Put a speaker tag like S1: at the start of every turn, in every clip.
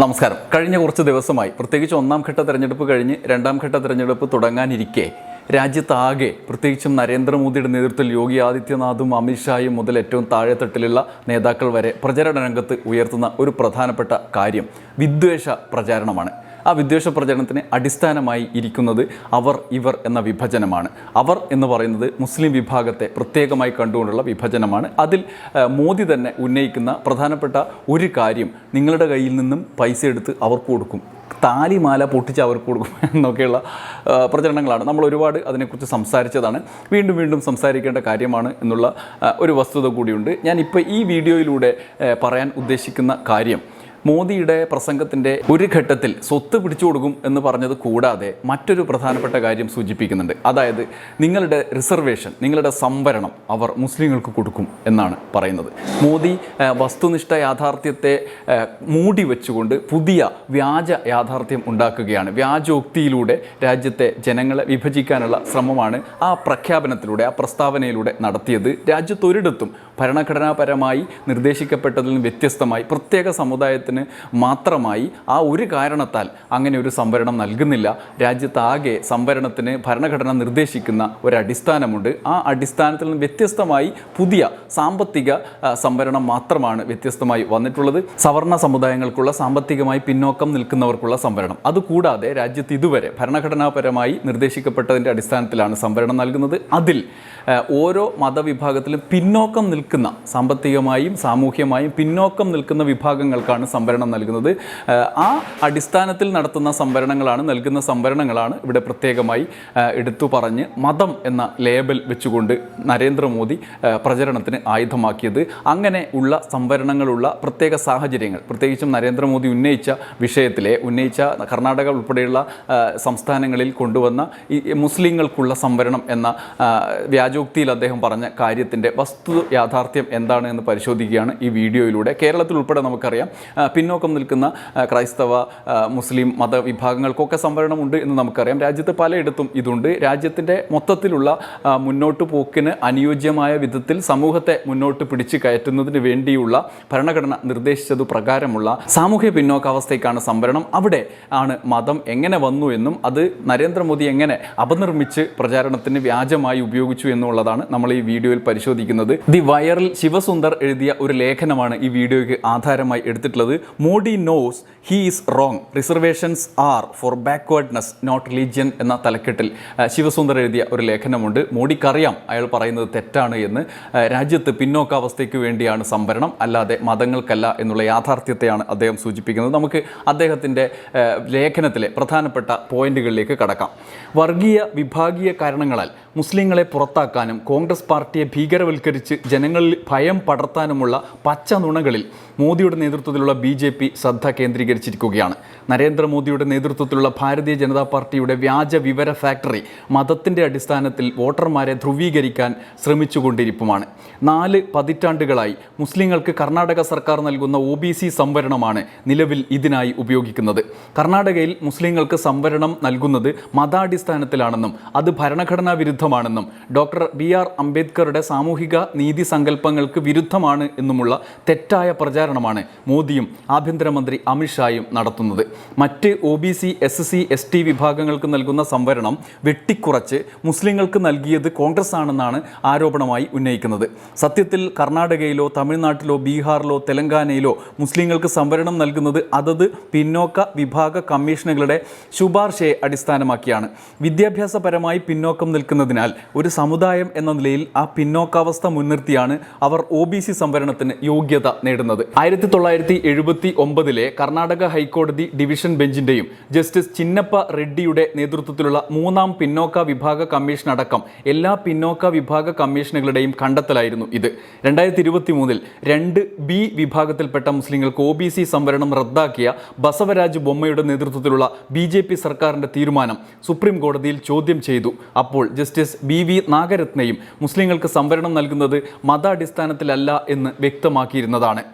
S1: നമസ്കാരം. കഴിഞ്ഞ കുറച്ച് ദിവസമായി പ്രത്യേകിച്ച് ഒന്നാം ഘട്ട തെരഞ്ഞെടുപ്പ് കഴിഞ്ഞ് രണ്ടാം ഘട്ട തെരഞ്ഞെടുപ്പ് തുടങ്ങാനിരിക്കെ രാജ്യത്താകെ പ്രത്യേകിച്ചും നരേന്ദ്രമോദിയുടെ നേതൃത്വത്തിൽ യോഗി ആദിത്യനാഥും അമിത്ഷായും മുതൽ ഏറ്റവും താഴെത്തട്ടിലുള്ള നേതാക്കൾ വരെ പ്രചരണ രംഗത്ത് ഉയർത്തുന്ന ഒരു പ്രധാനപ്പെട്ട കാര്യം വിദ്വേഷ പ്രചാരണമാണ്. ആ വിദ്വേഷ പ്രചരണത്തിന് അടിസ്ഥാനമായി ഇരിക്കുന്നത് അവർ ഇവർ എന്ന വിഭജനമാണ്. അവർ എന്ന് പറയുന്നത് മുസ്ലിം വിഭാഗത്തെ പ്രത്യേകമായി കണ്ടുകൊണ്ടുള്ള വിഭജനമാണ്. അതിൽ മോദി തന്നെ ഉന്നയിക്കുന്ന പ്രധാനപ്പെട്ട ഒരു കാര്യം നിങ്ങളുടെ കയ്യിൽ നിന്നും പൈസ എടുത്ത് അവർക്ക് കൊടുക്കും. താലിമാല പൊട്ടിച്ച് അവർക്ക് കൊടുക്കും എന്നൊക്കെയുള്ള പ്രചരണങ്ങളാണ്. നമ്മൾ ഒരുപാട് അതിനെക്കുറിച്ച് സംസാരിച്ചതാണ്. വീണ്ടും വീണ്ടും സംസാരിക്കേണ്ട കാര്യമാണ് എന്നുള്ള ഒരു വസ്തുത കൂടിയുണ്ട്. ഞാൻ ഇപ്പോൾ ഈ വീഡിയോയിലൂടെ പറയാൻ ഉദ്ദേശിക്കുന്ന കാര്യം മോദിയുടെ പ്രസംഗത്തിന്റെ ഒരു ഘട്ടത്തിൽ സ്വത്ത് പിടിച്ചു കൊടുക്കും എന്ന് പറഞ്ഞത് കൂടാതെ മറ്റൊരു പ്രധാനപ്പെട്ട കാര്യം സൂചിപ്പിക്കുന്നുണ്ട്. അതായത് നിങ്ങളുടെ റിസർവേഷൻ നിങ്ങളുടെ സംവരണം അവർ മുസ്ലിങ്ങൾക്ക് കൊടുക്കും എന്നാണ് പറയുന്നത്. മോദി വസ്തുനിഷ്ഠ യാഥാർത്ഥ്യത്തെ മൂടി വെച്ചുകൊണ്ട് പുതിയ വ്യാജ യാഥാർത്ഥ്യം ഉണ്ടാക്കുകയാണ്. വ്യാജോക്തിയിലൂടെ രാജ്യത്തെ ജനങ്ങളെ വിഭജിക്കാനുള്ള ശ്രമമാണ് ആ പ്രഖ്യാപനത്തിലൂടെ ആ പ്രസ്താവനയിലൂടെ നടത്തിയത്. രാജ്യത്തൊരിടത്തും ഭരണഘടനാപരമായി നിർദ്ദേശിക്കപ്പെട്ടതിൽ നിന്ന് വ്യത്യസ്തമായി പ്രത്യേക സമുദായത്തിന് മാത്രമായി ആ ഒരു കാരണത്താൽ അങ്ങനെ ഒരു സംവരണം നൽകുന്നില്ല. രാജ്യത്താകെ സംവരണത്തിന് ഭരണഘടന നിർദ്ദേശിക്കുന്ന ഒരു അടിസ്ഥാനമുണ്ട് ആ അടിസ്ഥാനത്തിൽ നിന്ന് വ്യത്യസ്തമായി പുതിയ സാമ്പത്തിക സംവരണം മാത്രമാണ് വ്യത്യസ്തമായി വന്നിട്ടുള്ളത്. സവർണ സമുദായങ്ങൾക്കുള്ള സാമ്പത്തികമായി പിന്നോക്കം നിൽക്കുന്നവർക്കുള്ള സംവരണം. അതുകൂടാതെ രാജ്യത്ത് ഇതുവരെ ഭരണഘടനാപരമായി നിർദ്ദേശിക്കപ്പെട്ടതിന്റെ അടിസ്ഥാനത്തിലാണ് സംവരണം നൽകുന്നത്. അതിൽ ഓരോ മതവിഭാഗത്തിലും പിന്നോക്കം നിൽക്കുന്ന സാമ്പത്തികമായും സാമൂഹ്യമായും പിന്നോക്കം നിൽക്കുന്ന വിഭാഗങ്ങൾക്കാണ് സംവരണം നൽകുന്നത്. ആ, അടിസ്ഥാനത്തിൽ നടത്തുന്ന സംവരണങ്ങളാണ് നൽകുന്ന സംവരണങ്ങളാണ് ഇവിടെ പ്രത്യേകമായി എടുത്തു പറഞ്ഞ് മതം എന്ന ലേബൽ വെച്ചുകൊണ്ട് നരേന്ദ്രമോദി പ്രചരണത്തിന് ആയുധമാക്കിയത്. അങ്ങനെ ഉള്ള സംവരണങ്ങളുള്ള പ്രത്യേക സാഹചര്യങ്ങൾ പ്രത്യേകിച്ചും നരേന്ദ്രമോദി ഉന്നയിച്ച വിഷയത്തിലെ ഉന്നയിച്ച കർണാടക ഉൾപ്പെടെയുള്ള സംസ്ഥാനങ്ങളിൽ കൊണ്ടുവന്ന ഈ മുസ്ലിങ്ങൾക്കുള്ള സംവരണം എന്ന വ്യാജോക്തിയിൽ അദ്ദേഹം പറഞ്ഞ കാര്യത്തിന്റെ വസ്തു യാഥാർത്ഥ്യം എന്താണ് എന്ന് പരിശോധിക്കുകയാണ് ഈ വീഡിയോയിലൂടെ. കേരളത്തിൽ ഉൾപ്പെടെ നമുക്കറിയാം പിന്നോക്കം നിൽക്കുന്ന ക്രൈസ്തവ മുസ്ലിം മതവിഭാഗങ്ങൾക്കൊക്കെ സംവരണമുണ്ട് എന്ന് നമുക്കറിയാം. രാജ്യത്ത് പലയിടത്തും ഇതുണ്ട്. രാജ്യത്തിന്റെ മൊത്തത്തിലുള്ള മുന്നോട്ട് പോക്കിന് അനുയോജ്യമായ വിധത്തിൽ സമൂഹത്തെ മുന്നോട്ട് പിടിച്ചു കയറ്റുന്നതിന് വേണ്ടിയുള്ള ഭരണഘടന നിർദ്ദേശിച്ചതു പ്രകാരമുള്ള സാമൂഹ്യ പിന്നോക്കാവസ്ഥയ്ക്കാണ് സംവരണം. അവിടെ ആണ് മതം എങ്ങനെ വന്നു എന്നും അത് നരേന്ദ്രമോദി എങ്ങനെ അപനിർമ്മിച്ച് പ്രചാരണത്തിന് വ്യാജമായി ഉപയോഗിച്ചു എന്നുള്ളതാണ് നമ്മൾ ഈ വീഡിയോയിൽ പരിശോധിക്കുന്നത്. ദി വയറിൽ ശിവസുന്ദർ എഴുതിയ ഒരു ലേഖനമാണ് ഈ വീഡിയോയ്ക്ക് ആധാരമായി എടുത്തിട്ടുള്ളത്. Modi knows he is wrong reservations are for backwardness not religion എന്ന തലക്കെട്ടിൽ. ശിവസുന്ദർ എഴുതിയ ഒരു ലേഖനമുണ്ട്. മോഡിക്കറിയാം. അയാൾ പറയുന്നത് തെറ്റാണ് എന്ന്. രാജ്യത്ത് പിന്നോക്കാവസ്ഥയ്ക്ക് വേണ്ടിയാണ് സംവരണം. അല്ലാതെ മതങ്ങൾക്കല്ല എന്നുള്ള യാഥാർത്ഥ്യത്തെയാണ് അദ്ദേഹം സൂചിപ്പിക്കുന്നത്. നമുക്ക് അദ്ദേഹത്തിന്റെ ലേഖനത്തിലെ പ്രധാനപ്പെട്ട പോയിന്റുകളിലേക്ക് കടക്കാം. വർഗീയ വിഭാഗീയ കാരണങ്ങളാൽ മുസ്ലിങ്ങളെ പുറത്താക്കാനും കോൺഗ്രസ് പാർട്ടിയെ ഭീകരവൽക്കരിച്ച് ജനങ്ങളിൽ ഭയം പടർത്താനുമുള്ള പച്ച നുണകളിൽ മോദിയുടെ നേതൃത്വത്തിലുള്ള ബി ജെ പി ശ്രദ്ധ കേന്ദ്രീകരിച്ചിരിക്കുകയാണ്. നരേന്ദ്രമോദിയുടെ നേതൃത്വത്തിലുള്ള ഭാരതീയ ജനതാ പാർട്ടിയുടെ വ്യാജ വിവര ഫാക്ടറി മതത്തിന്റെ അടിസ്ഥാനത്തിൽ വോട്ടർമാരെ ധ്രുവീകരിക്കാൻ ശ്രമിച്ചുകൊണ്ടിരിപ്പുമാണ്. നാല് പതിറ്റാണ്ടുകളായി മുസ്ലിങ്ങൾക്ക് കർണാടക സർക്കാർ നൽകുന്ന ഒ സംവരണമാണ് നിലവിൽ ഇതിനായി ഉപയോഗിക്കുന്നത്. കർണാടകയിൽ മുസ്ലിങ്ങൾക്ക് സംവരണം നൽകുന്നത് മതാടിസ്ഥാനത്തിലാണെന്നും അത് ഭരണഘടനാ വിരുദ്ധമാണെന്നും ഡോക്ടർ ബി ആർ അംബേദ്കറുടെ സാമൂഹിക നീതി സങ്കല്പങ്ങൾക്ക് വിരുദ്ധമാണ് എന്നുമുള്ള തെറ്റായ പ്രചാരണമാണ് മോദിയും ആഭ്യന്തരമന്ത്രി അമിത്ഷായും നടത്തുന്നത്. മറ്റ് O B C S C S T വിഭാഗങ്ങൾക്ക് നൽകുന്ന സംവരണം വെട്ടിക്കുറച്ച് മുസ്ലിങ്ങൾക്ക് നൽകിയത് കോൺഗ്രസ് ആണെന്നാണ് ആരോപണമായി ഉന്നയിക്കുന്നത്. സത്യത്തിൽ കർണാടകയിലോ തമിഴ്നാട്ടിലോ ബീഹാറിലോ തെലങ്കാനയിലോ മുസ്ലിങ്ങൾക്ക് സംവരണം നൽകുന്നത് അതത് പിന്നോക്ക വിഭാഗ കമ്മീഷനുകളുടെ ശുപാർശയെ അടിസ്ഥാനമാക്കിയാണ്. വിദ്യാഭ്യാസപരമായി പിന്നോക്കം നിൽക്കുന്നതിനാൽ ഒരു സമുദായം എന്ന നിലയിൽ ആ പിന്നോക്കാവസ്ഥ മുൻനിർത്തിയാണ് അവർ ഒ ബി സി സംവരണത്തിന് യോഗ്യത നേടുന്നത്. ആയിരത്തി തൊള്ളായിരത്തി എഴുപത്തി ഒമ്പതിലെ കർണാടക ഹൈക്കോടതി ഡിവിഷൻ ബെഞ്ചിന്റെയും ജസ്റ്റിസ് ചിന്നപ്പ റെഡ്ഡിയുടെ നേതൃത്വത്തിലുള്ള മൂന്നാം പിന്നോക്ക വിഭാഗ കമ്മീഷൻ അടക്കം എല്ലാ പിന്നോക്ക വിഭാഗ കമ്മീഷനുകളുടെയും കണ്ടെത്തലായിരുന്നു ഇത്. രണ്ടായിരത്തി ഇരുപത്തി മൂന്നിൽ രണ്ട് ബി വിഭാഗത്തിൽപ്പെട്ട മുസ്ലിങ്ങൾക്ക് ഒ ബി സി സംവരണം റദ്ദാക്കിയ ബസവരാജ് ബൊമ്മയുടെ നേതൃത്വത്തിലുള്ള ബി സർക്കാരിന്റെ തീരുമാനം സുപ്രീം കോടതിയിൽ ചോദ്യം ചെയ്തു. അപ്പോൾ ജസ്റ്റിസ് ബി വി നാഗരത്നയും മുസ്ലിങ്ങൾക്ക് സംവരണം നൽകുന്നത് മതാടിസ്ഥാനത്തിലല്ല എന്ന് വ്യക്തമാക്കിയിരുന്നതാണ്.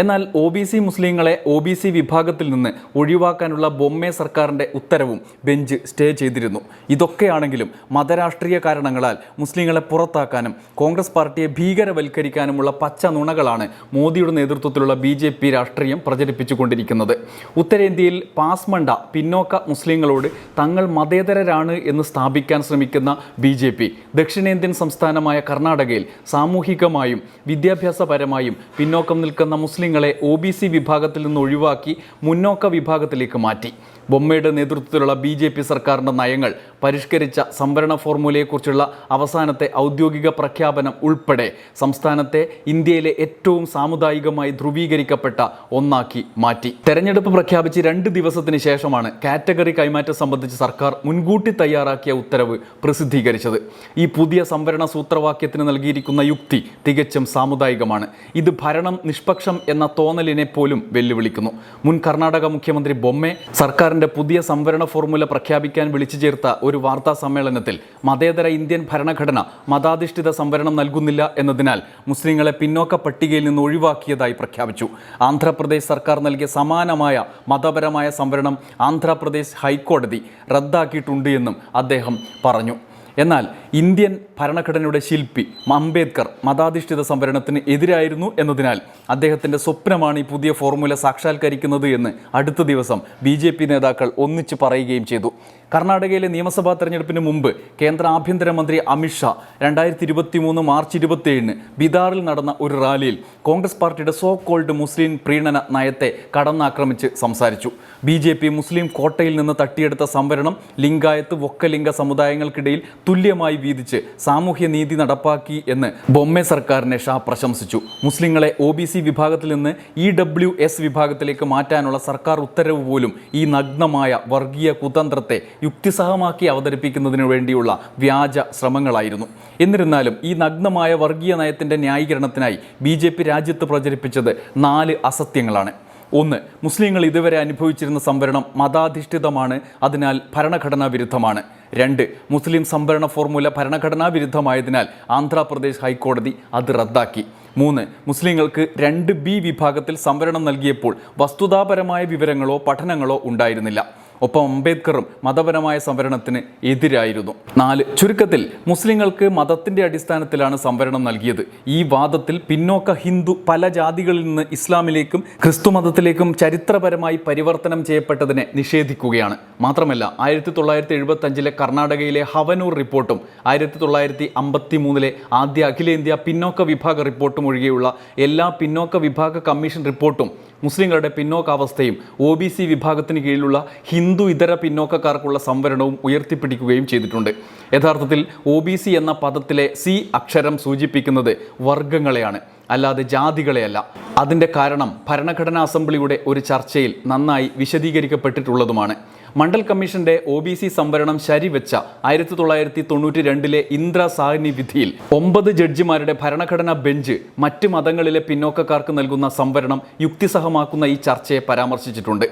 S1: എന്നാൽ ഒ ബി സി മുസ്ലിങ്ങളെ ഒ ബി സി വിഭാഗത്തിൽ നിന്ന് ഒഴിവാക്കാനുള്ള ബൊമ്മെ സർക്കാരിന്റെ ഉത്തരവും ബെഞ്ച് സ്റ്റേ ചെയ്തിരുന്നു. ഇതൊക്കെയാണെങ്കിലും മതരാഷ്ട്രീയ കാരണങ്ങളാൽ മുസ്ലിങ്ങളെ പുറത്താക്കാനും കോൺഗ്രസ് പാർട്ടിയെ ഭീകരവൽക്കരിക്കാനുമുള്ള പച്ച നുണകളാണ് മോദിയുടെ നേതൃത്വത്തിലുള്ള ബി ജെ പി രാഷ്ട്രീയം പ്രചരിപ്പിച്ചുകൊണ്ടിരിക്കുന്നത്. ഉത്തരേന്ത്യയിൽ പാസ്മണ്ട പിന്നോക്ക മുസ്ലിങ്ങളോട് തങ്ങൾ മതേതരരാണ് എന്ന് സ്ഥാപിക്കാൻ ശ്രമിക്കുന്ന ബി ജെ പി ദക്ഷിണേന്ത്യൻ സംസ്ഥാനമായ കർണാടകയിൽ സാമൂഹികമായും വിദ്യാഭ്യാസപരമായും പിന്നോക്കം നിൽക്കുന്ന മുസ്ലിങ്ങളെ ഒ ബി സി വിഭാഗത്തിൽ നിന്ന് ഒഴിവാക്കി മുന്നോക്ക വിഭാഗത്തിലേക്ക് മാറ്റി. ബൊമ്മയുടെ നേതൃത്വത്തിലുള്ള ബി സർക്കാരിന്റെ നയങ്ങൾ പരിഷ്കരിച്ച സംവരണ ഫോർമുലയെക്കുറിച്ചുള്ള അവസാനത്തെ ഔദ്യോഗിക പ്രഖ്യാപനം ഉൾപ്പെടെ സംസ്ഥാനത്തെ ഇന്ത്യയിലെ ഏറ്റവും സാമുദായികമായി ധ്രുവീകരിക്കപ്പെട്ട ഒന്നാക്കി മാറ്റി. തെരഞ്ഞെടുപ്പ് പ്രഖ്യാപിച്ച് രണ്ട് ദിവസത്തിന് ശേഷമാണ് കാറ്റഗറി കൈമാറ്റം സംബന്ധിച്ച് സർക്കാർ മുൻകൂട്ടി തയ്യാറാക്കിയ ഉത്തരവ് പ്രസിദ്ധീകരിച്ചത്. ഈ പുതിയ സംവരണ സൂത്രവാക്യത്തിന് നൽകിയിരിക്കുന്ന യുക്തി തികച്ചും സാമുദായികമാണ്. ഇത് ഭരണം നിഷ്പക്ഷം എന്ന തോന്നലിനെ പോലും വെല്ലുവിളിക്കുന്നു. മുൻ കർണാടക മുഖ്യമന്ത്രി ബൊമ്മെ സർക്കാരിന്റെ പുതിയ സംവരണ ഫോർമുല പ്രഖ്യാപിക്കാൻ വിളിച്ചു ചേർത്ത ഒരു വാർത്താ സമ്മേളനത്തിൽ മതേതര ഇന്ത്യൻ ഭരണഘടന മതാധിഷ്ഠിത സംവരണം നൽകുന്നില്ല എന്നതിനാൽ മുസ്ലിങ്ങളെ പിന്നോക്ക പട്ടികയിൽ നിന്ന് ഒഴിവാക്കിയതായി പ്രഖ്യാപിച്ചു. ആന്ധ്രാപ്രദേശ് സർക്കാർ നൽകിയ സമാനമായ മതപരമായ സംവരണം ആന്ധ്രാപ്രദേശ് ഹൈക്കോടതി റദ്ദാക്കിയിട്ടുണ്ട് എന്നും അദ്ദേഹം പറഞ്ഞു. എന്നാൽ ഇന്ത്യൻ ഭരണഘടനയുടെ ശില്പി അംബേദ്കർ മതാധിഷ്ഠിത സംവരണത്തിന് എതിരായിരുന്നു എന്നതിനാൽ അദ്ദേഹത്തിന്റെ സ്വപ്നമാണ് ഈ പുതിയ ഫോർമുല സാക്ഷാത്കരിക്കുന്നത് എന്ന് അടുത്ത ദിവസം ബി നേതാക്കൾ ഒന്നിച്ച് പറയുകയും ചെയ്തു. കർണാടകയിലെ നിയമസഭാ തെരഞ്ഞെടുപ്പിന് മുമ്പ് കേന്ദ്ര ആഭ്യന്തരമന്ത്രി അമിത്ഷാ രണ്ടായിരത്തി ഇരുപത്തി മൂന്ന് മാർച്ച് ഇരുപത്തിയേഴിന് ബിദാറിൽ നടന്ന ഒരു റാലിയിൽ കോൺഗ്രസ് പാർട്ടിയുടെ സോ കോൾഡ് മുസ്ലിം പ്രീണന നയത്തെ കടന്നാക്രമിച്ച് സംസാരിച്ചു. ബി ജെ പി മുസ്ലിം കോട്ടയിൽ നിന്ന് തട്ടിയെടുത്ത സംവരണം ലിംഗായത്ത് വൊക്കലിംഗ സമുദായങ്ങൾക്കിടയിൽ തുല്യമായി വീതിച്ച് സാമൂഹ്യ നീതി നടപ്പാക്കി എന്ന് ബൊമ്മെ സർക്കാരിനെ ഷാ പ്രശംസിച്ചു. മുസ്ലിങ്ങളെ ഒ ബി സി വിഭാഗത്തിൽ നിന്ന് ഇ ഡബ്ല്യു എസ് വിഭാഗത്തിലേക്ക് മാറ്റാനുള്ള സർക്കാർ ഉത്തരവ് പോലും ഈ നഗ്നമായ വർഗീയ കുതന്ത്രത്തെ യുക്തിസഹമാക്കി അവതരിപ്പിക്കുന്നതിനു വേണ്ടിയുള്ള വ്യാജ ശ്രമങ്ങളായിരുന്നു. എന്നിരുന്നാലും ഈ നഗ്നമായ വർഗീയ നയത്തിന്റെ ന്യായീകരണത്തിനായി ബി ജെ പി രാജ്യത്ത് പ്രചരിപ്പിച്ചത് നാല് അസത്യങ്ങളാണ്. ഒന്ന് മുസ്ലിങ്ങൾ ഇതുവരെ അനുഭവിച്ചിരുന്ന സംവരണം മതാധിഷ്ഠിതമാണ് അതിനാൽ ഭരണഘടനാ വിരുദ്ധമാണ്. രണ്ട് മുസ്ലിം സംവരണ ഫോർമുല ഭരണഘടനാ വിരുദ്ധമായതിനാൽ ആന്ധ്രാപ്രദേശ് ഹൈക്കോടതി അത് റദ്ദാക്കി. മൂന്ന് മുസ്ലിങ്ങൾക്ക് രണ്ട് ബി വിഭാഗത്തിൽ സംവരണം നൽകിയപ്പോൾ വസ്തുതാപരമായ വിവരങ്ങളോ പഠനങ്ങളോ ഉണ്ടായിരുന്നില്ല. ഒപ്പം അംബേദ്കറും മതപരമായ സംവരണത്തിന് എതിരായിരുന്നു. നാല് ചുരുക്കത്തിൽ മുസ്ലിങ്ങൾക്ക് മതത്തിന്റെ അടിസ്ഥാനത്തിലാണ് സംവരണം നൽകിയത്. ഈ വാദത്തിൽ പിന്നോക്ക ഹിന്ദു പല ജാതികളിൽ നിന്ന് ഇസ്ലാമിലേക്കും ക്രിസ്തു മതത്തിലേക്കും ചരിത്രപരമായി പരിവർത്തനം ചെയ്യപ്പെട്ടതിനെ നിഷേധിക്കുകയാണ്. മാത്രമല്ല ആയിരത്തി തൊള്ളായിരത്തി എഴുപത്തി അഞ്ചിലെ കർണാടകയിലെ ഹവനൂർ റിപ്പോർട്ടും ആയിരത്തി തൊള്ളായിരത്തി അമ്പത്തി മൂന്നിലെ ആദ്യ അഖിലേന്ത്യാ പിന്നോക്ക വിഭാഗ റിപ്പോർട്ടും ഒഴികെയുള്ള എല്ലാ പിന്നോക്ക വിഭാഗ കമ്മീഷൻ റിപ്പോർട്ടും മുസ്ലിങ്ങളുടെ പിന്നോക്കാവസ്ഥയും ഒ ബി സി വിഭാഗത്തിന് കീഴിലുള്ള ഹിന്ദു ഇതര പിന്നോക്കക്കാർക്കുള്ള സംവരണവും ഉയർത്തിപ്പിടിക്കുകയും ചെയ്തിട്ടുണ്ട്. യഥാർത്ഥത്തിൽ ഒ ബി സി എന്ന പദത്തിലെ സി അക്ഷരം സൂചിപ്പിക്കുന്നത് വർഗങ്ങളെയാണ് അല്ലാതെ ജാതികളെയല്ല. അതിന്റെ കാരണം ഭരണഘടനാ അസംബ്ലിയുടെ ഒരു ചർച്ചയിൽ നന്നായി വിശദീകരിക്കപ്പെട്ടിട്ടുള്ളതുമാണ്. മണ്ഡൽ കമ്മീഷന്റെ ഒ ബി സി സംവരണം ശരിവെച്ച ആയിരത്തി തൊള്ളായിരത്തി തൊണ്ണൂറ്റി രണ്ടിലെ ഇന്ദ്ര സാഹിനി വിധിയിൽ ഒമ്പത് ജഡ്ജിമാരുടെ ഭരണഘടനാ ബെഞ്ച് മറ്റ് മതങ്ങളിലെ പിന്നോക്കക്കാർക്ക് നൽകുന്ന സംവരണം യുക്തിസഹമാക്കുന്ന ഈ ചർച്ചയെ പരാമർശിച്ചിട്ടുണ്ട്.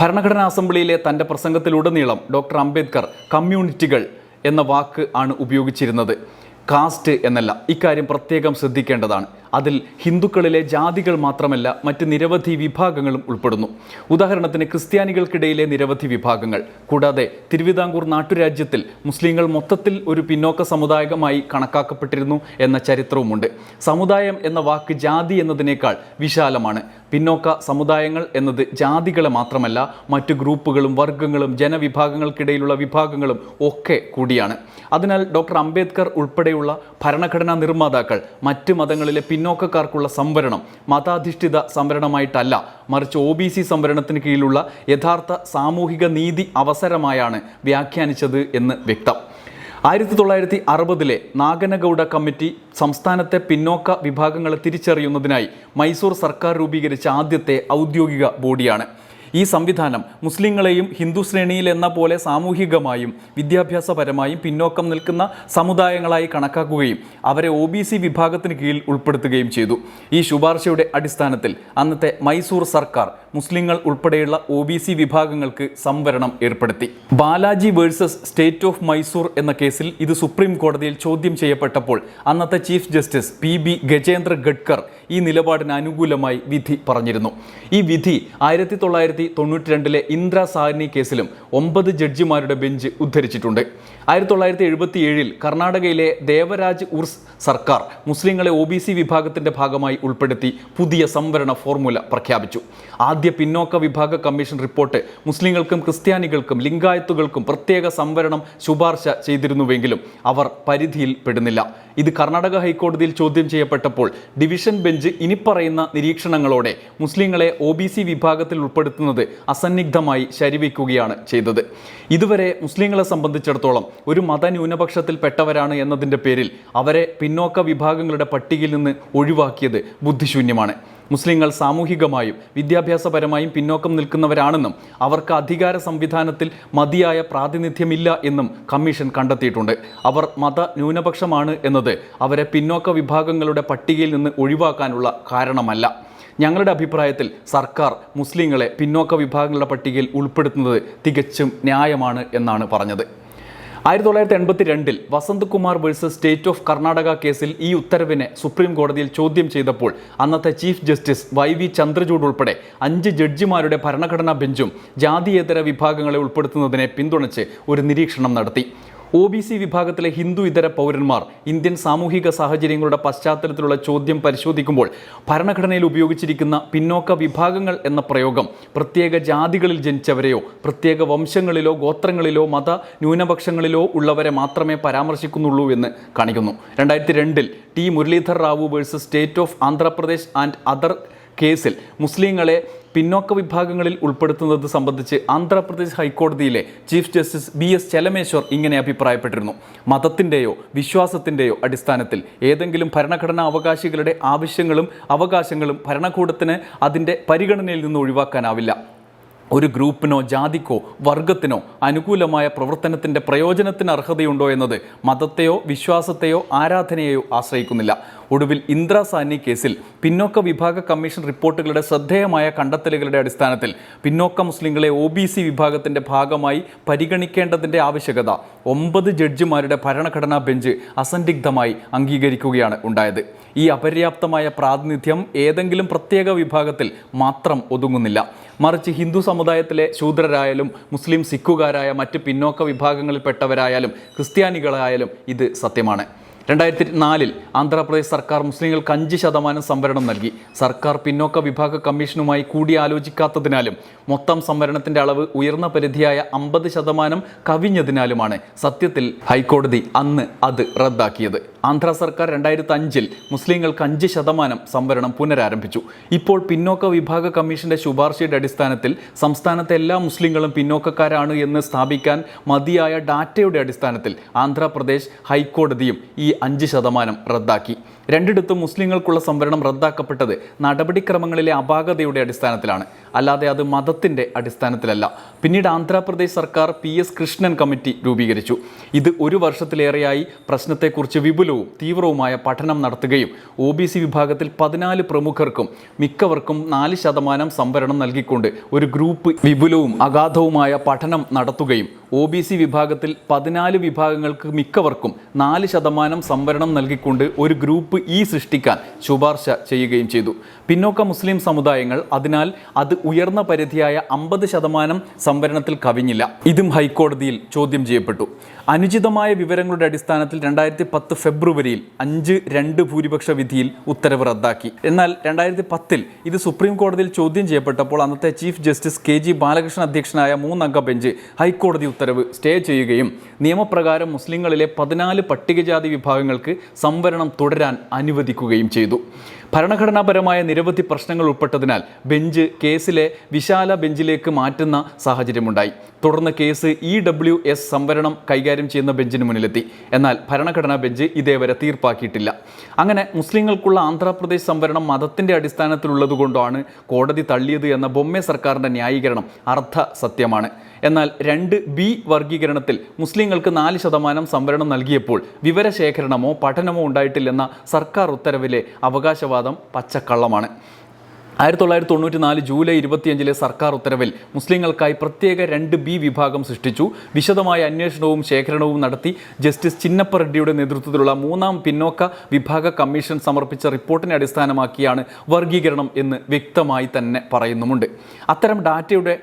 S1: ഭരണഘടനാ അസംബ്ലിയിലെ തന്റെ പ്രസംഗത്തിലുടനീളം ഡോക്ടർ അംബേദ്കർ കമ്മ്യൂണിറ്റികൾ എന്ന വാക്ക് ആണ് ഉപയോഗിച്ചിരുന്നത്. കാസ്റ്റ് എന്നല്ല. ഇക്കാര്യം പ്രത്യേകം ശ്രദ്ധിക്കേണ്ടതാണ്. അതിൽ ഹിന്ദുക്കളിലെ ജാതികൾ മാത്രമല്ല മറ്റ് നിരവധി വിഭാഗങ്ങളും ഉൾപ്പെടുന്നു. ഉദാഹരണത്തിന് ക്രിസ്ത്യാനികൾക്കിടയിലെ നിരവധി വിഭാഗങ്ങൾ. കൂടാതെ തിരുവിതാംകൂർ നാട്ടുരാജ്യത്തിൽ മുസ്ലിങ്ങൾ മൊത്തത്തിൽ ഒരു പിന്നോക്ക സമുദായമായി കണക്കാക്കപ്പെട്ടിരുന്നു എന്ന ചരിത്രവുമുണ്ട്. സമുദായം എന്ന വാക്ക് ജാതി എന്നതിനേക്കാൾ വിശാലമാണ്. പിന്നോക്ക സമുദായങ്ങൾ എന്നത് ജാതികളെ മാത്രമല്ല മറ്റു ഗ്രൂപ്പുകളും വർഗങ്ങളും ജനവിഭാഗങ്ങൾക്കിടയിലുള്ള വിഭാഗങ്ങളും ഒക്കെ കൂടിയാണ്. അതിനാൽ ഡോക്ടർ അംബേദ്കർ ഉൾപ്പെടെയുള്ള ഭരണഘടനാ നിർമ്മാതാക്കൾ മറ്റ് മതങ്ങളിലെ പിന്നോക്കക്കാർക്കുള്ള സംവരണം മതാധിഷ്ഠിത സംവരണമായിട്ടല്ല മറിച്ച് ഒ ബി സി സംവരണത്തിന് കീഴിലുള്ള യഥാർത്ഥ സാമൂഹിക നീതി അവസരമായാണ് വ്യാഖ്യാനിച്ചത് എന്ന് വ്യക്തം. ആയിരത്തി തൊള്ളായിരത്തി അറുപതിലെ നാഗനഗൌഡ കമ്മിറ്റി സംസ്ഥാനത്തെ പിന്നോക്ക വിഭാഗങ്ങളെ തിരിച്ചറിയുന്നതിനായി മൈസൂർ സർക്കാർ രൂപീകരിച്ച ആദ്യത്തെ ഔദ്യോഗിക ബോഡിയാണ്. ഈ സംവിധാനം മുസ്ലിങ്ങളെയും ഹിന്ദു ശ്രേണിയിൽ എന്ന പോലെ സാമൂഹികമായും വിദ്യാഭ്യാസപരമായും പിന്നോക്കം നിൽക്കുന്ന സമുദായങ്ങളായി കണക്കാക്കുകയും അവരെ ഒ ബി സി വിഭാഗത്തിന് കീഴിൽ ഉൾപ്പെടുത്തുകയും ചെയ്തു. ഈ ശുപാർശയുടെ അടിസ്ഥാനത്തിൽ അന്നത്തെ മൈസൂർ സർക്കാർ മുസ്ലിങ്ങൾ ഉൾപ്പെടെയുള്ള ഒ ബി സി വിഭാഗങ്ങൾക്ക് സംവരണം ഏർപ്പെടുത്തി. Balaji versus state of Mysore എന്ന കേസിൽ ഇത് സുപ്രീം കോടതിയിൽ ചോദ്യം ചെയ്യപ്പെട്ടപ്പോൾ അന്നത്തെ chief justice P B Gajendra Gadkar ഈ നിലപാടിന് അനുകൂലമായി വിധി പറഞ്ഞിരുന്നു. ഈ വിധി ആയിരത്തി തൊള്ളായിരത്തി തൊണ്ണൂറ്റി രണ്ടിലെ ഇന്ദ്ര സാഹ്നി കേസിലും ഒമ്പത് ജഡ്ജിമാരുടെ ബെഞ്ച് ഉദ്ധരിച്ചിട്ടുണ്ട്. ആയിരത്തി തൊള്ളായിരത്തി എഴുപത്തി ഏഴിൽ കർണാടകയിലെ ദേവരാജ് ഉർസ് സർക്കാർ മുസ്ലിങ്ങളെ ഒ ബി സി വിഭാഗത്തിന്റെ ഭാഗമായി ഉൾപ്പെടുത്തി പുതിയ സംവരണ ഫോർമുല പ്രഖ്യാപിച്ചു. ആദ്യ പിന്നോക്ക വിഭാഗ കമ്മീഷൻ റിപ്പോർട്ട് മുസ്ലിങ്ങൾക്കും ക്രിസ്ത്യാനികൾക്കും ലിംഗായത്തുകൾക്കും പ്രത്യേക സംവരണം ശുപാർശ ചെയ്തിരുന്നുവെങ്കിലും അവർ പരിധിയിൽ പെടുന്നില്ല. ഇത് കർണാടക ഹൈക്കോടതിയിൽ ചോദ്യം ചെയ്യപ്പെട്ടപ്പോൾ ഡിവിഷൻ ബെഞ്ച് ഇനി പറയുന്ന നിരീക്ഷണങ്ങളോടെ മുസ്ലിങ്ങളെ ഒ ബി സി വിഭാഗത്തിൽ ഉൾപ്പെടുത്തുന്നത് അസന്നിഗ്ധമായി ശരിവയ്ക്കുകയാണ് ചെയ്തത്. ഇതുവരെ മുസ്ലിങ്ങളെ സംബന്ധിച്ചിടത്തോളം ഒരു മതന്യൂനപക്ഷത്തിൽപ്പെട്ടവരാണ് എന്നതിന്റെ പേരിൽ അവരെ പിന്നോക്ക വിഭാഗങ്ങളുടെ പട്ടികയിൽ നിന്ന് ഒഴിവാക്കിയത് ബുദ്ധിശൂന്യമാണ്. മുസ്ലിങ്ങൾ സാമൂഹികമായും വിദ്യാഭ്യാസപരമായും പിന്നോക്കം നിൽക്കുന്നവരാണെന്നും അവർക്ക് അധികാര സംവിധാനത്തിൽ മതിയായ പ്രാതിനിധ്യമില്ല എന്നും കമ്മീഷൻ കണ്ടെത്തിയിട്ടുണ്ട്. അവർ മത ന്യൂനപക്ഷമാണ് എന്നത് അവരെ പിന്നോക്ക വിഭാഗങ്ങളുടെ പട്ടികയിൽ നിന്ന് ഒഴിവാക്കാനുള്ള കാരണമല്ല. ഞങ്ങളുടെ അഭിപ്രായത്തിൽ സർക്കാർ മുസ്ലിങ്ങളെ പിന്നോക്ക വിഭാഗങ്ങളുടെ പട്ടികയിൽ ഉൾപ്പെടുത്തുന്നത് തികച്ചും ന്യായമാണ് എന്നാണ് പറഞ്ഞത്. ആയിരത്തി തൊള്ളായിരത്തി എൺപത്തി രണ്ടിൽ Vasanthakumar versus state of Karnataka കേസിൽ ഈ ഉത്തരവിനെ സുപ്രീം കോടതിയിൽ ചോദ്യം ചെയ്തപ്പോൾ അന്നത്തെ chief justice Y V Chandrachud ഉൾപ്പെടെ അഞ്ച് ജഡ്ജിമാരുടെ ഭരണഘടനാ ബെഞ്ചും ജാതിയേതര വിഭാഗങ്ങളെ ഉൾപ്പെടുത്തുന്നതിനെ പിന്തുണച്ച് ഒരു നിരീക്ഷണം നടത്തി. ഒ ബി സി വിഭാഗത്തിലെ ഹിന്ദു ഇതര പൗരന്മാർ ഇന്ത്യൻ സാമൂഹിക സാഹചര്യങ്ങളുടെ പശ്ചാത്തലത്തിലുള്ള ചോദ്യം പരിശോധിക്കുമ്പോൾ ഭരണഘടനയിൽ ഉപയോഗിച്ചിരിക്കുന്ന പിന്നോക്ക വിഭാഗങ്ങൾ എന്ന പ്രയോഗം പ്രത്യേക ജാതികളിൽ ജനിച്ചവരെയോ പ്രത്യേക വംശങ്ങളിലോ ഗോത്രങ്ങളിലോ മത ന്യൂനപക്ഷങ്ങളിലോ ഉള്ളവരെ മാത്രമേ പരാമർശിക്കുന്നുള്ളൂ എന്ന് കാണിക്കുന്നു. രണ്ടായിരത്തി രണ്ടിൽ T Muralidhar Rao versus state of Andhra Pradesh and other കേസിൽ മുസ്ലിങ്ങളെ പിന്നോക്ക വിഭാഗങ്ങളിൽ ഉൾപ്പെടുത്തുന്നത് സംബന്ധിച്ച് ആന്ധ്രാപ്രദേശ് ഹൈക്കോടതിയിലെ chief justice B S Chelameswar ഇങ്ങനെ അഭിപ്രായപ്പെട്ടിരുന്നു. മതത്തിന്റെയോ വിശ്വാസത്തിന്റെയോ അടിസ്ഥാനത്തിൽ ഏതെങ്കിലും ഭരണഘടനാ അവകാശികളുടെ ആവശ്യങ്ങളും അവകാശങ്ങളും ഭരണകൂടത്തിന് അതിന്റെ പരിഗണനയിൽ നിന്ന് ഒഴിവാക്കാനാവില്ല. ഒരു ഗ്രൂപ്പിനോ ജാതിക്കോ വർഗത്തിനോ അനുകൂലമായ പ്രവർത്തനത്തിന്റെ പ്രയോജനത്തിന് അർഹതയുണ്ടോ എന്നത് മതത്തെയോ വിശ്വാസത്തെയോ ആരാധനയെയോ ആശ്രയിക്കുന്നില്ല. ഒടുവിൽ ഇന്ദ്ര സാനി കേസിൽ പിന്നോക്ക വിഭാഗ കമ്മീഷൻ റിപ്പോർട്ടുകളുടെ ശ്രദ്ധേയമായ കണ്ടെത്തലുകളുടെ അടിസ്ഥാനത്തിൽ പിന്നോക്ക മുസ്ലിങ്ങളെ ഒ ബി സി ഭാഗമായി പരിഗണിക്കേണ്ടതിന്റെ ആവശ്യകത ഒമ്പത് ജഡ്ജിമാരുടെ ഭരണഘടനാ ബെഞ്ച് അസന്ദിഗ്ധമായി അംഗീകരിക്കുകയാണ് ഉണ്ടായത്. ഈ അപര്യാപ്തമായ പ്രാതിനിധ്യം ഏതെങ്കിലും പ്രത്യേക വിഭാഗത്തിൽ മാത്രം ഒതുങ്ങുന്നില്ല. മറിച്ച് ഹിന്ദു സമുദായത്തിലെ ശൂദ്രരായാലും മുസ്ലിം സിഖുകാരായ മറ്റ് പിന്നോക്ക വിഭാഗങ്ങളിൽപ്പെട്ടവരായാലും ക്രിസ്ത്യാനികളായാലും ഇത് സത്യമാണ്. രണ്ടായിരത്തി നാലിൽ ആന്ധ്രാപ്രദേശ് സർക്കാർ മുസ്ലിങ്ങൾക്ക് അഞ്ച് ശതമാനം സംവരണം നൽകി. സർക്കാർ പിന്നോക്ക വിഭാഗ കമ്മീഷനുമായി കൂടിയാലോചിക്കാത്തതിനാലും മൊത്തം സംവരണത്തിന്റെ അളവ് ഉയർന്ന പരിധിയായ അമ്പത് ശതമാനം കവിഞ്ഞതിനാലുമാണ് സത്യത്തിൽ ഹൈക്കോടതി അന്ന് അത് റദ്ദാക്കിയത്. ആന്ധ്ര സർക്കാർ രണ്ടായിരത്തി അഞ്ചിൽ മുസ്ലിങ്ങൾക്ക് അഞ്ച് ശതമാനം സംവരണം പുനരാരംഭിച്ചു. ഇപ്പോൾ പിന്നോക്ക വിഭാഗ കമ്മീഷന്റെ ശുപാർശയുടെ അടിസ്ഥാനത്തിൽ സംസ്ഥാനത്തെ എല്ലാ മുസ്ലിങ്ങളും പിന്നോക്കക്കാരാണ് എന്ന് സ്ഥാപിക്കാൻ മതിയായ ഡാറ്റയുടെ അടിസ്ഥാനത്തിൽ ആന്ധ്രാപ്രദേശ് ഹൈക്കോടതിയും ഈ അഞ്ച് ശതമാനം റദ്ദാക്കി. രണ്ടിടത്തും മുസ്ലിങ്ങൾക്കുള്ള സംവരണം റദ്ദാക്കപ്പെട്ടത് നടപടിക്രമങ്ങളിലെ അപാകതയുടെ അടിസ്ഥാനത്തിലാണ്. അല്ലാതെ അത് മതത്തിന്റെ അടിസ്ഥാനത്തിലല്ല. പിന്നീട് ആന്ധ്രാപ്രദേശ് സർക്കാർ പി എസ് കൃഷ്ണൻ കമ്മിറ്റി രൂപീകരിച്ചു. ഇത് ഒരു വർഷത്തിലേറെയായി പ്രശ്നത്തെക്കുറിച്ച് വിപുലവും തീവ്രവുമായ പഠനം നടത്തുകയും ഒ ബി സി വിഭാഗത്തിൽ പതിനാല് പ്രമുഖർക്കും മിക്കവർക്കും നാല് ശതമാനം സംവരണം നൽകിക്കൊണ്ട് ഒരു ഗ്രൂപ്പ് വിപുലവും അഗാധവുമായ പഠനം നടത്തുകയും ഒ ബി സി വിഭാഗത്തിൽ പതിനാല് വിഭാഗങ്ങൾക്ക് മിക്കവർക്കും നാല് ശതമാനം സംവരണം നൽകിക്കൊണ്ട് ഒരു ഗ്രൂപ്പ് ഇ സൃഷ്ടിക്കാൻ ശുപാർശ ചെയ്യുകയും ചെയ്തു. പിന്നോക്ക മുസ്ലിം സമുദായങ്ങൾ അതിനാൽ അത് ഉയർന്ന പരിധിയായ അമ്പത് ശതമാനം സംവരണത്തിൽ കവിഞ്ഞില്ല. ഇതും ഹൈക്കോടതിയിൽ ചോദ്യം ചെയ്യപ്പെട്ടു. അനുചിതമായ വിവരങ്ങളുടെ അടിസ്ഥാനത്തിൽ രണ്ടായിരത്തി പത്ത് ഫെബ്രുവരിയിൽ അഞ്ച് രണ്ട് ഭൂരിപക്ഷ വിധിയിൽ ഉത്തരവ് റദ്ദാക്കി. എന്നാൽ രണ്ടായിരത്തി പത്തിൽ ഇത് സുപ്രീം കോടതിയിൽ ചോദ്യം ചെയ്യപ്പെട്ടപ്പോൾ അന്നത്തെ chief justice K G Balakrishnan അധ്യക്ഷനായ മൂന്നംഗ ബെഞ്ച് ഹൈക്കോടതി ഉത്തരവ് സ്റ്റേ ചെയ്യുകയും നിയമപ്രകാരം മുസ്ലിങ്ങളിലെ പതിനാല് പട്ടികജാതി വിഭാഗങ്ങൾക്ക് സംവരണം തുടരാൻ അനുവദിക്കുകയും ചെയ്തു. ഭരണഘടനാപരമായ നിരവധി പ്രശ്നങ്ങൾ ഉൾപ്പെട്ടതിനാൽ ബെഞ്ച് കേസിലെ വിശാല ബെഞ്ചിലേക്ക് മാറ്റുന്ന സാഹചര്യമുണ്ടായി. തുടർന്ന് കേസ് ഇ ഡബ്ല്യു എസ് സംവരണം കൈകാര്യം ചെയ്യുന്ന ബെഞ്ചിന് മുന്നിലെത്തി. എന്നാൽ ഭരണഘടനാ ബെഞ്ച് ഇതേവരെ തീർപ്പാക്കിയിട്ടില്ല. അങ്ങനെ മുസ്ലിങ്ങൾക്കുള്ള ആന്ധ്രാപ്രദേശ് സംവരണം മതത്തിന്റെ അടിസ്ഥാനത്തിലുള്ളതുകൊണ്ടാണ് കോടതി തള്ളിയത് എന്ന ബൊമ്മെ സർക്കാരിന്റെ ന്യായീകരണം അർദ്ധ സത്യമാണ്. എന്നാൽ രണ്ട് ബി വർഗീകരണത്തിൽ മുസ്ലിങ്ങൾക്ക് നാല് ശതമാനം സംവരണം നൽകിയപ്പോൾ വിവരശേഖരണമോ പഠനമോ ഉണ്ടായിട്ടില്ലെന്ന സർക്കാർ ഉത്തരവിലെ അവകാശവാദം പച്ചക്കള്ളമാണ്. ആയിരത്തി തൊള്ളായിരത്തി തൊണ്ണൂറ്റി നാല് ജൂലൈ ഇരുപത്തിയഞ്ചിലെ സർക്കാർ ഉത്തരവിൽ മുസ്ലിങ്ങൾക്കായി പ്രത്യേക രണ്ട് ബി വിഭാഗം സൃഷ്ടിച്ചു. വിശദമായ അന്വേഷണവും ശേഖരണവും നടത്തി ജസ്റ്റിസ് ചിന്നപ്പ റെഡ്ഡിയുടെ നേതൃത്വത്തിലുള്ള മൂന്നാം പിന്നോക്ക വിഭാഗ കമ്മീഷൻ സമർപ്പിച്ച റിപ്പോർട്ടിനെ അടിസ്ഥാനമാക്കിയാണ് വർഗീകരണം എന്ന് വ്യക്തമായി തന്നെ പറയുന്നുമുണ്ട്. അത്തരം ഡാറ്റയുടെ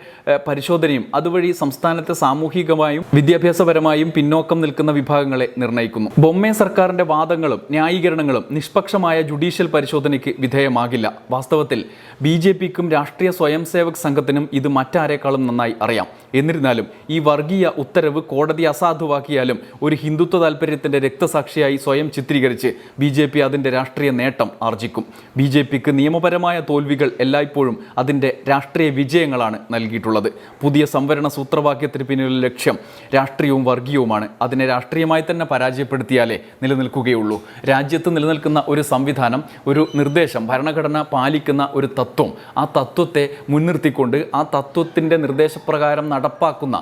S1: പരിശോധനയും അതുവഴി സംസ്ഥാനത്തെ സാമൂഹികമായും വിദ്യാഭ്യാസപരമായും പിന്നോക്കം നിൽക്കുന്ന വിഭാഗങ്ങളെ നിർണയിക്കുന്നു ബൊമ്മെ സർക്കാരിന്റെ വാദങ്ങളും ന്യായീകരണങ്ങളും നിഷ്പക്ഷമായ ജുഡീഷ്യൽ പരിശോധനയ്ക്ക് വിധേയമാകില്ല. വാസ്തവത്തിൽ ബി ജെ പിക്കും രാഷ്ട്രീയ സ്വയം സേവക് സംഘത്തിനും ഇത് മറ്റാരേക്കാളും നന്നായി അറിയാം. എന്നിരുന്നാലും ഈ വർഗീയ ഉത്തരവ് കോടതി അസാധുവാക്കിയാലും ഒരു ഹിന്ദുത്വ താല്പര്യത്തിന്റെ രക്തസാക്ഷിയായി സ്വയം ചിത്രീകരിച്ച് ബി ജെ പി അതിന്റെ രാഷ്ട്രീയ നേട്ടം ആർജിക്കും. ബി ജെ പിക്ക് നിയമപരമായ തോൽവികൾ എല്ലായ്പ്പോഴും അതിന്റെ രാഷ്ട്രീയ വിജയങ്ങളാണ് നൽകിയിട്ടുള്ളത്. പുതിയ സംവരണ സൂത്രവാക്യത്തിന് പിന്നിലുള്ള ലക്ഷ്യം രാഷ്ട്രീയവും വർഗീയവുമാണ്. അതിനെ രാഷ്ട്രീയമായി തന്നെ പരാജയപ്പെടുത്തിയാലേ നിലനിൽക്കുകയുള്ളൂ. രാജ്യത്ത് നിലനിൽക്കുന്ന ഒരു സംവിധാനം ഒരു നിർദ്ദേശം ഭരണഘടന പാലിക്കുന്ന ഒരു തത്വം. ആ തത്വത്തെ മുൻനിർത്തിക്കൊണ്ട് ആ തത്വത്തിന്റെ നിർദ്ദേശപ്രകാരം നടപ്പാക്കുന്ന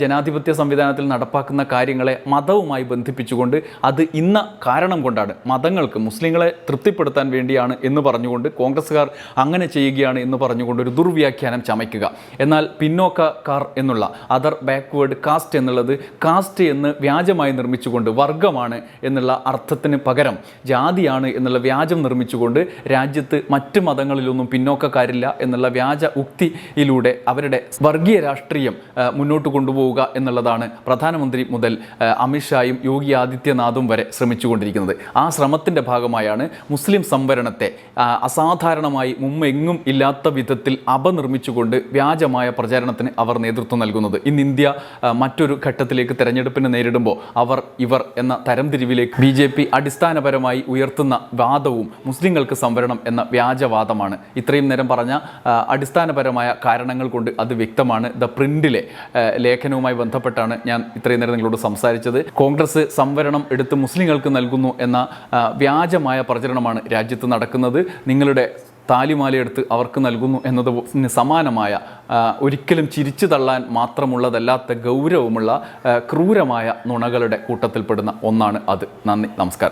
S1: ജനാധിപത്യ സംവിധാനത്തിൽ നടപ്പാക്കുന്ന കാര്യങ്ങളെ മതവുമായി ബന്ധിപ്പിച്ചുകൊണ്ട് അത് ഇന്ന കാരണം കൊണ്ടാണ് മതങ്ങൾക്ക് മുസ്ലിങ്ങളെ തൃപ്തിപ്പെടുത്താൻ വേണ്ടിയാണ് എന്ന് പറഞ്ഞുകൊണ്ട് കോൺഗ്രസ്സുകാർ അങ്ങനെ ചെയ്യുകയാണ് എന്ന് പറഞ്ഞുകൊണ്ട് ഒരു ദുർവ്യാഖ്യാനം ചമയ്ക്കുക. എന്നാൽ പിന്നോക്കക്കാർ എന്നുള്ള അതർ ബാക്ക്വേഡ് കാസ്റ്റ് എന്നുള്ളത് കാസ്റ്റ് എന്ന് വ്യാജമായി നിർമ്മിച്ചുകൊണ്ട് വർഗമാണ് എന്നുള്ള അർത്ഥത്തിന് പകരം ജാതിയാണ് എന്നുള്ള വ്യാജം നിർമ്മിച്ചുകൊണ്ട് രാജ്യത്ത് മറ്റ് മതങ്ങളിലൊന്നും പിന്നോക്കക്കാരില്ല എന്നുള്ള വ്യാജ ഉക്തിയിലൂടെ അവരുടെ വർഗീയ രാഷ്ട്രീയം മുന്നോട്ട് മുന്നോട്ട് കൊണ്ടുപോവുക എന്നുള്ളതാണ് പ്രധാനമന്ത്രി മുതൽ അമിത്ഷായും യോഗി ആദിത്യനാഥും വരെ ശ്രമിച്ചുകൊണ്ടിരിക്കുന്നത്. ആ ശ്രമത്തിന്റെ ഭാഗമായാണ് മുസ്ലിം സംവരണത്തെ അസാധാരണമായി മുമ്പെങ്ങും ഇല്ലാത്ത വിധത്തിൽ അപനിർമ്മിച്ചുകൊണ്ട് വ്യാജമായ പ്രചാരണത്തിന് അവർ നേതൃത്വം നൽകുന്നത്. ഇന്ന് ഇന്ത്യ മറ്റൊരു ഘട്ടത്തിലേക്ക് തെരഞ്ഞെടുപ്പിനെ നേരിടുമ്പോൾ അവർ ഇവർ എന്ന തരംതിരിവിലേക്ക് ബി ജെ പി അടിസ്ഥാനപരമായി ഉയർത്തുന്ന വാദവും മുസ്ലിങ്ങൾക്ക് സംവരണം എന്ന വ്യാജവാദമാണ്. ഇത്രയും നേരം പറഞ്ഞ അടിസ്ഥാനപരമായ കാരണങ്ങൾ കൊണ്ട് അത് വ്യക്തമാണ്. ദ പ്രിന്റിലെ ലേഖനവുമായി ബന്ധപ്പെട്ടാണ് ഞാൻ ഇത്രയും നേരം നിങ്ങളോട് സംസാരിച്ചത്. കോൺഗ്രസ് സംവരണം എടുത്ത് മുസ്ലിങ്ങൾക്ക് നൽകുന്നു എന്ന വ്യാജമായ പ്രചരണമാണ് രാജ്യത്ത് നടക്കുന്നത്. നിങ്ങളുടെ താലിമാലയെടുത്ത് അവർക്ക് നൽകുന്നു എന്നതിന് സമാനമായ ഒരിക്കലും ചിരിച്ചു തള്ളാൻ മാത്രമുള്ളതല്ലാത്ത ഗൗരവമുള്ള ക്രൂരമായ നുണകളുടെ കൂട്ടത്തിൽപ്പെടുന്ന ഒന്നാണ് അത്. നന്ദി നമസ്കാരം.